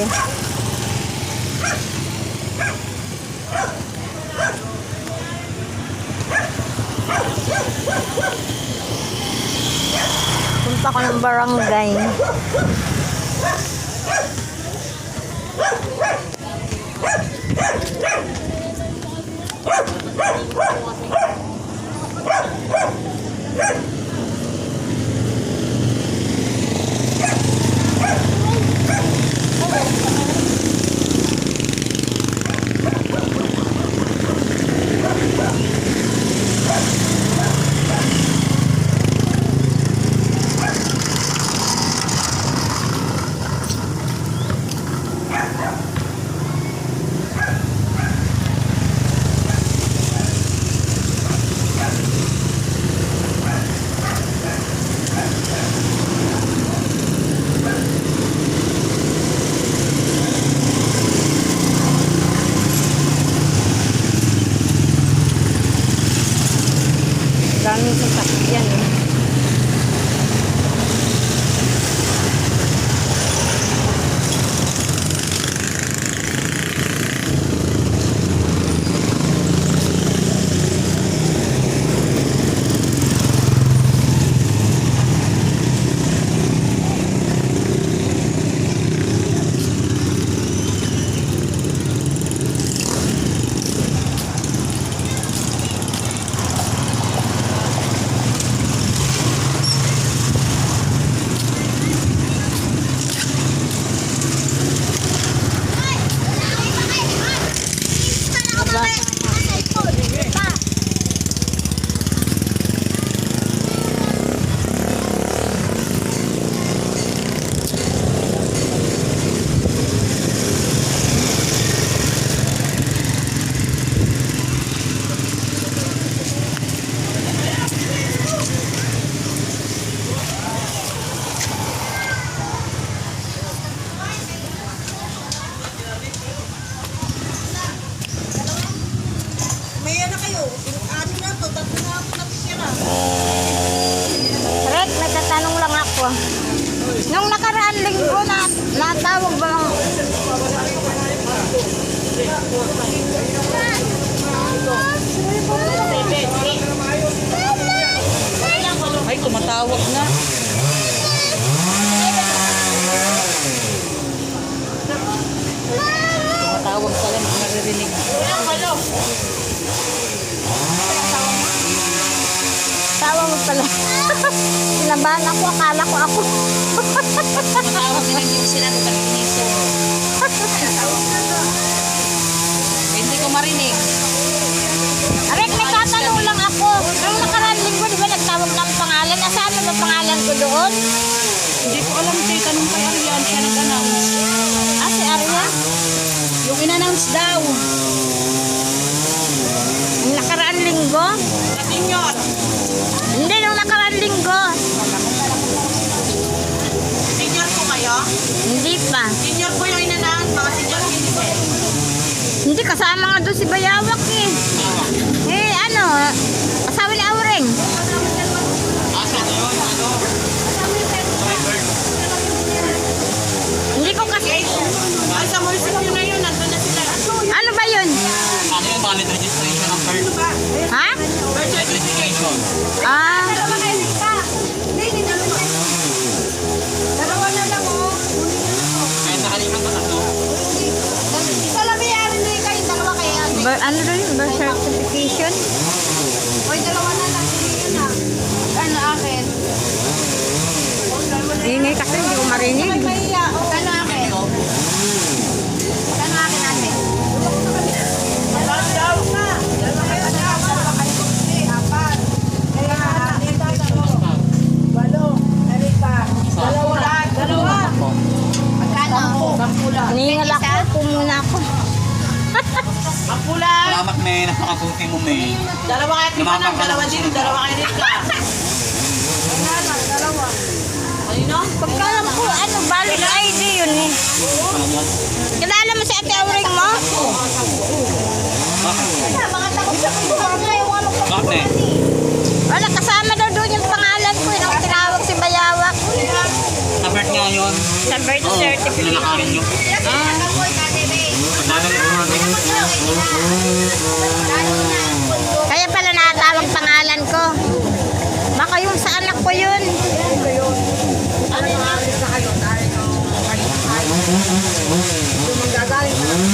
Grabe. Punta ko ng barangay. Daming natawag ba lang? Ay, tumatawag na. Tumatawag pala, hindi naririnig. Mo pala. Sinabahan ako, akala ko ako. Tumatawag din yung sila ng kaliniso. Hindi ko marinig. Rek, nagtatanong lang ako. Nung nakaraan linggo, di ba nagtawag ng pangalan? Nasaan na ba pangalan ko doon? Hindi ko alam, Tay. Tanong kay Arian, siya nag-announce. Ah, si Arya? Yung in-announce daw. Nung nakaraan linggo? Sa senior. Hindi, nung nakaraan linggo. Senior po kayo? Hindi pa. Senior po yung in-announce. Mga senior citizen. Hindi, kasama nga doon si Bayawak. Eh, ano, asawa ni Aureng. Hindi ko kasi... Ay, sa munisipyo na yun. Nandun na sila. Ano ba yun? Ano yung valid registration ng third? Ha? Birth certification. Ah, Dalawa na lang, oh. Kaya nakalimutan ko tatlo. Isa lang may ari na kayo. Dalawa kaya. ber, ano doon yun? Birth certification? Oy, dalawa na lang. Yun na. Ano akin? Ingay kasi, hindi ko marinig. Mahiya. Ano akin? Ano akin ate? Ningal ako, upo muna ako. Sampu lang. Salamat, May. Napakabuti mo, May. Dalawa kayo. Lumabang ka Dalawa din. Dalawa kayo din ka. Dalawa. Ano? Pagkalam ko, ano, valid ID yun eh. Kilala mo si Ate Aureng mo? Ano. Bakit? Wala, kasama daw doon yung pangalan ko. Yung tinawag si Bayawak. Sa birth nga yun. Sa Birth Oo, certificate. pinalakarin nyo. Kasi Ah. ako, Ate Kung magagaling. na